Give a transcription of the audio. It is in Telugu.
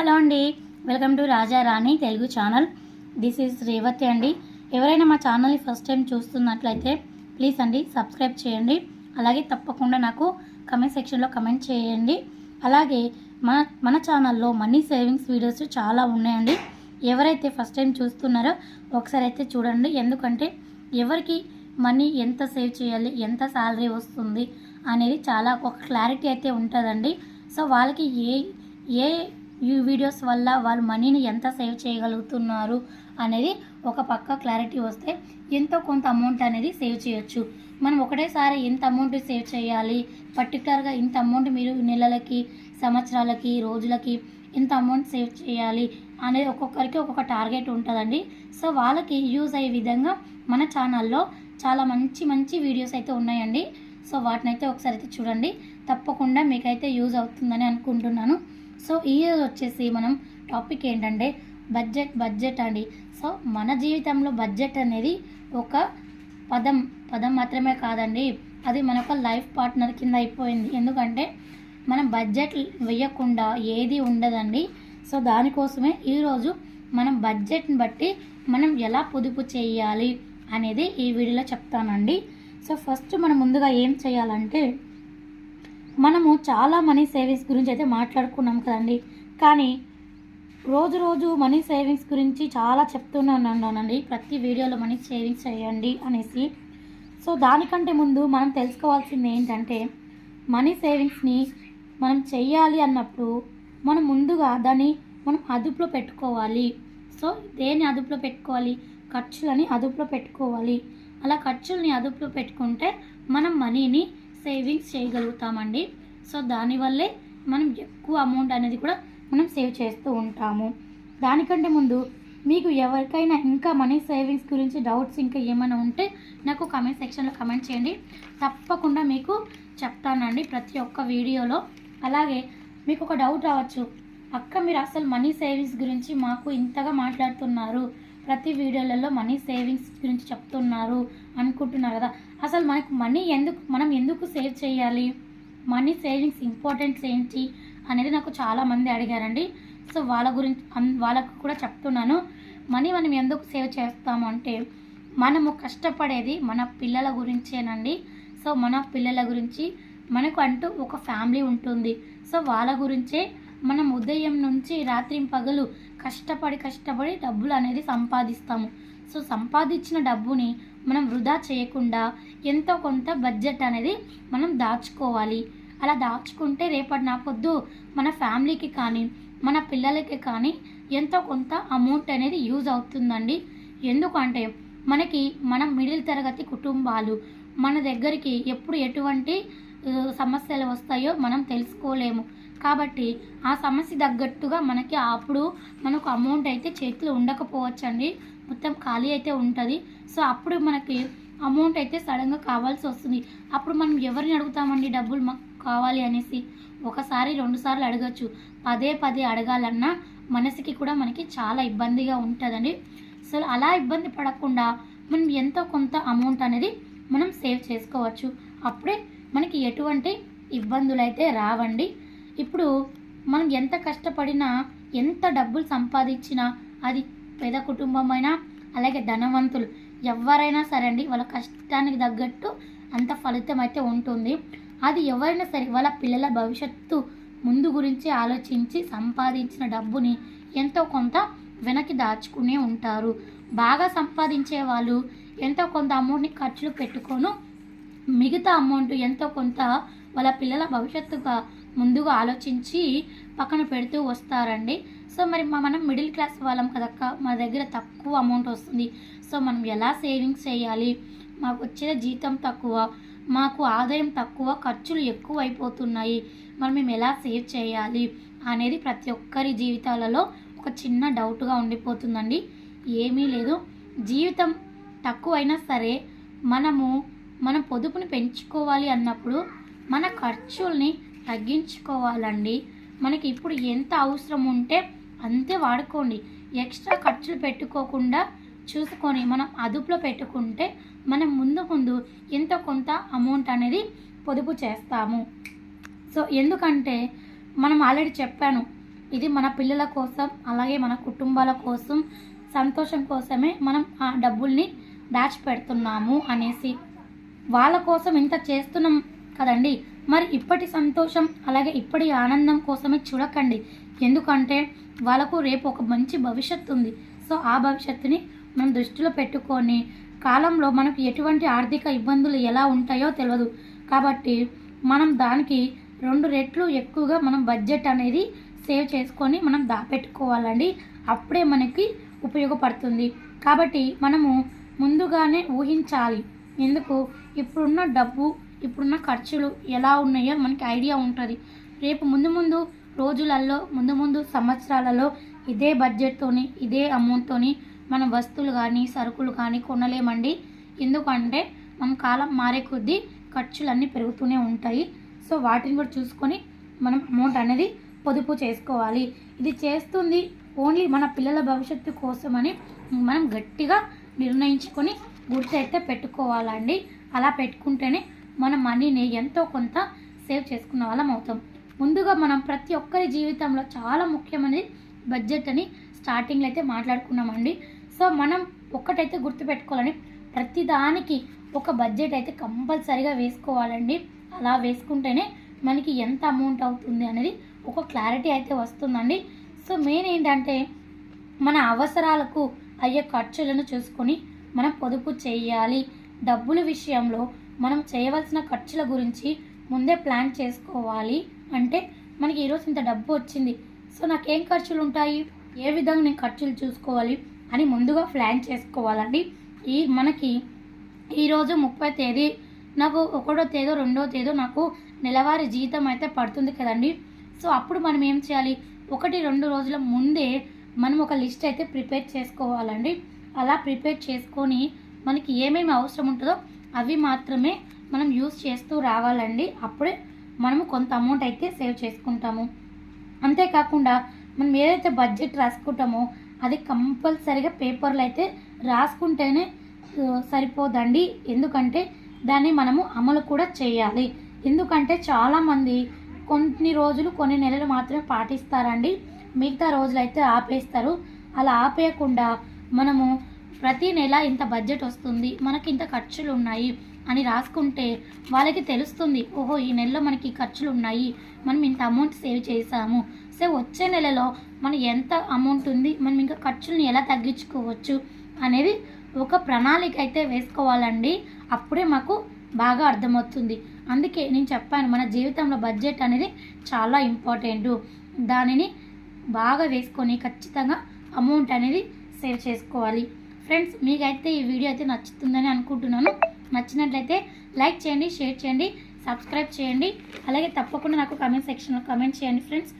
హలో అండి. Welcome to Raja Rani Telugu channel. This is Revathi అండి. ఎవరైనా మా ఛానల్ని ఫస్ట్ టైం చూస్తున్నట్లయితే ప్లీజ్ అండి సబ్స్క్రైబ్ చేయండి. అలాగే తప్పకుండా నాకు కమెంట్ సెక్షన్లో కమెంట్ చేయండి. అలాగే మన మన ఛానల్లో మనీ సేవింగ్స్ వీడియోస్ చాలా ఉన్నాయండి. ఎవరైతే ఫస్ట్ టైం చూస్తున్నారో ఒకసారి అయితే చూడండి. ఎందుకంటే ఎవరికి మనీ ఎంత సేవ్ చేయాలి ఎంత శాలరీ వస్తుంది అనేది చాలా ఒక క్లారిటీ అయితే ఉంటుందండి. సో వాళ్ళకి ఏ ఏ ఈ వీడియోస్ వల్ల వాళ్ళు మనీని ఎంత సేవ్ చేయగలుగుతున్నారు అనేది ఒక పక్క క్లారిటీ వస్తే ఎంతో కొంత అమౌంట్ అనేది సేవ్ చేయొచ్చు. మనం ఒకటేసారి ఎంత అమౌంట్ సేవ్ చేయాలి పర్టికులర్గా ఇంత అమౌంట్ మీరు నెలలకి సంవత్సరాలకి రోజులకి ఇంత అమౌంట్ సేవ్ చేయాలి అనేది ఒక్కొక్కరికి ఒక్కొక్క టార్గెట్ ఉంటుందండి. సో వాళ్ళకి యూజ్ అయ్యే విధంగా మన ఛానల్లో చాలా మంచి మంచి వీడియోస్ అయితే ఉన్నాయండి. సో వాటిని అయితే ఒకసారి అయితే చూడండి. తప్పకుండా మీకైతే యూజ్ అవుతుందని అనుకుంటున్నాను. సో ఈ రోజు వచ్చేసి మనం టాపిక్ ఏంటంటే బడ్జెట్ బడ్జెట్ అండి. సో మన జీవితంలో బడ్జెట్ అనేది ఒక పదం పదం మాత్రమే కాదండి. అది మన లైఫ్ పార్ట్నర్ కింద అయిపోయింది. ఎందుకంటే మనం బడ్జెట్ వేయకుండా ఏది ఉండదండి. సో దానికోసమే ఈరోజు మనం బడ్జెట్ని బట్టి మనం ఎలా పొదుపు చేయాలి అనేది ఈ వీడియోలో చెప్తానండి. సో ఫస్ట్ మనం ముందుగా ఏం చేయాలంటే మనము చాలా మనీ సేవింగ్స్ గురించి అయితే మాట్లాడుకున్నాం కదండి. కానీ రోజు రోజు మనీ సేవింగ్స్ గురించి చాలా చెప్తున్నానండి ప్రతి వీడియోలో మనీ సేవింగ్స్ చేయండి అనేసి. సో దానికంటే ముందు మనం తెలుసుకోవాల్సింది ఏంటంటే మనీ సేవింగ్స్ని మనం చెయ్యాలి అన్నప్పుడు మనం ముందుగా దాన్ని మనం అదుపులో పెట్టుకోవాలి. సో దేన్ని అదుపులో పెట్టుకోవాలి? ఖర్చులని అదుపులో పెట్టుకోవాలి. అలా ఖర్చుల్ని అదుపులో పెట్టుకుంటే మనం మనీని సేవింగ్స్ చేయగలుగుతామండి. సో దానివల్లే మనం ఎక్కువ అమౌంట్ అనేది కూడా మనం సేవ్ చేస్తూ ఉంటాము. దానికంటే ముందు మీకు ఎవరికైనా ఇంకా మనీ సేవింగ్స్ గురించి డౌట్స్ ఇంకా ఏమైనా ఉంటే నాకు కమెంట్ సెక్షన్లో కమెంట్ చేయండి. తప్పకుండా మీకు చెప్తానండి ప్రతి ఒక్క వీడియోలో. అలాగే మీకు ఒక డౌట్ రావచ్చు. అక్క మీరు అసలు మనీ సేవింగ్స్ గురించి మాకు ఇంతగా మాట్లాడుతున్నారు. ప్రతి వీడియోలలో మనీ సేవింగ్స్ గురించి చెప్తున్నారు అనుకుంటున్నారు కదా. అసలు మనకు మనీ ఎందుకు మనం ఎందుకు సేవ్ చేయాలి? మనీ సేవింగ్స్ ఇంపార్టెన్స్ ఏంటి అనేది నాకు చాలామంది అడిగారండి. సో వాళ్ళ గురించి వాళ్ళకు కూడా చెప్తున్నాను. మనీ మనం ఎందుకు సేవ్ చేస్తాము అంటే మనము కష్టపడేది మన పిల్లల గురించేనండి. సో మన పిల్లల గురించి మనకు అంటూ ఒక ఫ్యామిలీ ఉంటుంది. సో వాళ్ళ గురించే మనం ఉదయం నుంచి రాత్రి పగలు కష్టపడి కష్టపడి డబ్బులు అనేది సంపాదిస్తాము. సో సంపాదించిన డబ్బుని మనం వృధా చేయకుండా ఎంతో కొంత బడ్జెట్ అనేది మనం దాచుకోవాలి. అలా దాచుకుంటే రేపటి నా పొద్దు మన ఫ్యామిలీకి కానీ మన పిల్లలకి కానీ ఎంతో కొంత అమౌంట్ అనేది యూజ్ అవుతుందండి. ఎందుకంటే మనకి మన మిడిల్ తరగతి కుటుంబాలు మన దగ్గరికి ఎప్పుడు ఎటువంటి సమస్యలు వస్తాయో మనం తెలుసుకోలేము. కాబట్టి ఆ సమస్య తగ్గట్టుగా మనకి అప్పుడు మనకు అమౌంట్ అయితే చేతిలో ఉండకపోవచ్చండి. మొత్తం ఖాళీ అయితే ఉంటుంది. సో అప్పుడు మనకి అమౌంట్ అయితే సడన్గా కావాల్సి వస్తుంది. అప్పుడు మనం ఎవరిని అడుగుతామండి డబ్బులు మాకు కావాలి అనేసి? ఒకసారి రెండుసార్లు అడగచ్చు. పదే పదే అడగాలన్నా మనసుకి కూడా మనకి చాలా ఇబ్బందిగా ఉంటుందండి. సో అలా ఇబ్బంది పడకుండా మనం ఎంతో కొంత అమౌంట్ అనేది మనం సేవ్ చేసుకోవచ్చు. అప్పుడే మనకి ఎటువంటి ఇబ్బందులు అయితే రావండి. ఇప్పుడు మనం ఎంత కష్టపడినా ఎంత డబ్బులు సంపాదించినా అది పేద కుటుంబమైనా అలాగే ధనవంతులు ఎవరైనా సరే అండి వాళ్ళ కష్టానికి తగ్గట్టు అంత ఫలితం అయితే ఉంటుంది. అది ఎవరైనా సరే వాళ్ళ పిల్లల భవిష్యత్తు ముందు గురించి ఆలోచించి సంపాదించిన డబ్బుని ఎంతో కొంత వెనక్కి దాచుకునే ఉంటారు. బాగా సంపాదించే వాళ్ళు ఎంతో కొంత అమౌంట్ని ఖర్చులు పెట్టుకోను మిగతా అమౌంట్ ఎంతో కొంత వాళ్ళ పిల్లల భవిష్యత్తుగా ముందుగా ఆలోచించి పక్కన పెడుతూ వస్తారండి. సో మరి మా- మనం మిడిల్ క్లాస్ వాళ్ళం కదక్క? మా దగ్గర తక్కువ అమౌంట్ వస్తుంది. సో మనం ఎలా సేవింగ్స్ చేయాలి? మాకు వచ్చే జీతం తక్కువ మాకు ఆదాయం తక్కువ ఖర్చులు ఎక్కువ అయిపోతున్నాయి మరి మేము ఎలా సేవ్ చేయాలి? అనేది ప్రతి ఒక్కరి జీవితాలలో ఒక చిన్న డౌట్గా ఉండిపోతుందండి. ఏమీ లేదు. జీవితం తక్కువైనా సరే మనము మనం పొదుపుని పెంచుకోవాలి అన్నప్పుడు మన ఖర్చుల్ని తగ్గించుకోవాలండి. మనకి ఇప్పుడు ఎంత అవసరం ఉంటే అంతే వాడుకోండి. ఎక్స్ట్రా ఖర్చులు పెట్టుకోకుండా చూసుకొని మనం అదుపులో పెట్టుకుంటే మనం ముందు ముందు ఎంతో కొంత అమౌంట్ అనేది పొదుపు చేస్తాము. సో ఎందుకంటే మనం ఆల్రెడీ చెప్పాను ఇది మన పిల్లల కోసం అలాగే మన కుటుంబాల కోసం సంతోషం కోసమే మనం ఆ డబ్బుల్ని దాచిపెడుతున్నాము అనేసి. వాళ్ళ కోసం ఇంత చేస్తున్నాం కదండి. మరి ఇప్పటి సంతోషం అలాగే ఇప్పటి ఆనందం కోసమే చూడకండి. ఎందుకంటే వాళ్ళకు రేపు ఒక మంచి భవిష్యత్తు ఉంది. సో ఆ భవిష్యత్తుని మనం దృష్టిలో పెట్టుకొని కాలంలో మనకు ఎటువంటి ఆర్థిక ఇబ్బందులు ఎలా ఉంటాయో తెలియదు కాబట్టి మనం దానికి రెండు రెట్లు ఎక్కువగా మనం బడ్జెట్ అనేది సేవ్ చేసుకొని మనం దాపెట్టుకోవాలండి. అప్పుడే మనకి ఉపయోగపడుతుంది. కాబట్టి మనము ముందుగానే ఊహించాలి. ఎందుకు? ఇప్పుడున్న డబ్బు ఇప్పుడున్న ఖర్చులు ఎలా ఉన్నాయో మనకి ఐడియా ఉంటుంది. రేపు ముందు ముందు రోజులలో ముందు ముందు సంవత్సరాలలో ఇదే బడ్జెట్తోని ఇదే అమౌంట్తోని మనం వస్తువులు కానీ సరుకులు కానీ కొనలేమండి. ఎందుకంటే మన కాలం మారే కొద్దీ ఖర్చులన్నీ పెరుగుతూనే ఉంటాయి. సో వాటిని కూడా చూసుకొని మనం అమౌంట్ అనేది పొదుపు చేసుకోవాలి. ఇది చేస్తుంది ఓన్లీ మన పిల్లల భవిష్యత్తు కోసమని మనం గట్టిగా నిర్ణయించుకొని గుర్తయితే పెట్టుకోవాలండి. అలా పెట్టుకుంటేనే మన మనీని ఎంతో కొంత సేవ్ చేసుకున్న వాళ్ళం అవుతాం. ముందుగా మనం ప్రతి ఒక్కరి జీవితంలో చాలా ముఖ్యమైనది బడ్జెట్ అని స్టార్టింగ్లో అయితే మాట్లాడుకున్నామండి. సో మనం ఒక్కటైతే గుర్తుపెట్టుకోవాలని ప్రతి దానికి ఒక బడ్జెట్ అయితే కంపల్సరీగా వేసుకోవాలండి. అలా వేసుకుంటేనే మనకి ఎంత అమౌంట్ అవుతుంది అనేది ఒక క్లారిటీ అయితే వస్తుందండి. సో మెయిన్ ఏంటంటే మన అవసరాలకు అయ్యే ఖర్చులను చూసుకొని మనం పొదుపు చేయాలి. డబ్బుల విషయంలో మనం చేయవలసిన ఖర్చుల గురించి ముందే ప్లాన్ చేసుకోవాలి. అంటే మనకి ఈరోజు ఇంత డబ్బు వచ్చింది. సో నాకేం ఖర్చులు ఉంటాయి ఏ విధంగా నేను ఖర్చులు చూసుకోవాలి? అని ముందుగా ప్లాన్ చేసుకోవాలండి. ఈ మనకి ఈరోజు ముప్పై తేదీ నాకు ఒకటో తేదో రెండో తేదో నాకు నెలవారీ జీతం అయితే పడుతుంది కదండి. సో అప్పుడు మనం ఏం చేయాలి? ఒకటి రెండు రోజుల ముందే మనం ఒక లిస్ట్ అయితే ప్రిపేర్ చేసుకోవాలండి. అలా ప్రిపేర్ చేసుకొని మనకి ఏమేమి అవసరం ఉంటుందో అవి మాత్రమే మనం యూస్ చేస్తూ రావాలండి. అప్పుడే మనము కొంత అమౌంట్ అయితే సేవ్ చేసుకుంటాము. అంతేకాకుండా మనం ఏదైతే బడ్జెట్ రాసుకుంటామో అది కంపల్సరిగా పేపర్లు అయితే రాసుకుంటేనే సరిపోదండి. ఎందుకంటే దాన్ని మనము అమలు కూడా చేయాలి. ఎందుకంటే చాలామంది కొన్ని రోజులు కొన్ని నెలలు మాత్రమే పాటిస్తారండి. మిగతా రోజులు అయితే ఆపేస్తారు. అలా ఆపేయకుండా మనము ప్రతి నెల ఇంత బడ్జెట్ వస్తుంది మనకి ఇంత ఖర్చులు ఉన్నాయి అని రాసుకుంటే వాళ్ళకి తెలుస్తుంది ఓహో ఈ నెలలో మనకి ఖర్చులు ఉన్నాయి మనం ఇంత అమౌంట్ సేవ్ చేసాము సో వచ్చే నెలలో మనం ఎంత అమౌంట్ ఉంది మనం ఇంకా ఖర్చులను ఎలా తగ్గించుకోవచ్చు అనేది ఒక ప్రణాళిక అయితే వేసుకోవాలండి. అప్పుడే మాకు బాగా అర్థమవుతుంది. అందుకే నేను చెప్పాను మన జీవితంలో బడ్జెట్ అనేది చాలా ఇంపార్టెంట్. దానిని బాగా వేసుకొని ఖచ్చితంగా అమౌంట్ అనేది సేవ్ చేసుకోవాలి. ఫ్రెండ్స్ మీకైతే ఈ వీడియో అయితే నచ్చుతుందని అనుకుంటున్నాను. నచ్చినట్లయితే లైక్ చేయండి షేర్ చేయండి సబ్స్క్రైబ్ చేయండి. అలాగే తప్పకుండా నాకు కమెంట్ సెక్షన్లో కమెంట్ చేయండి ఫ్రెండ్స్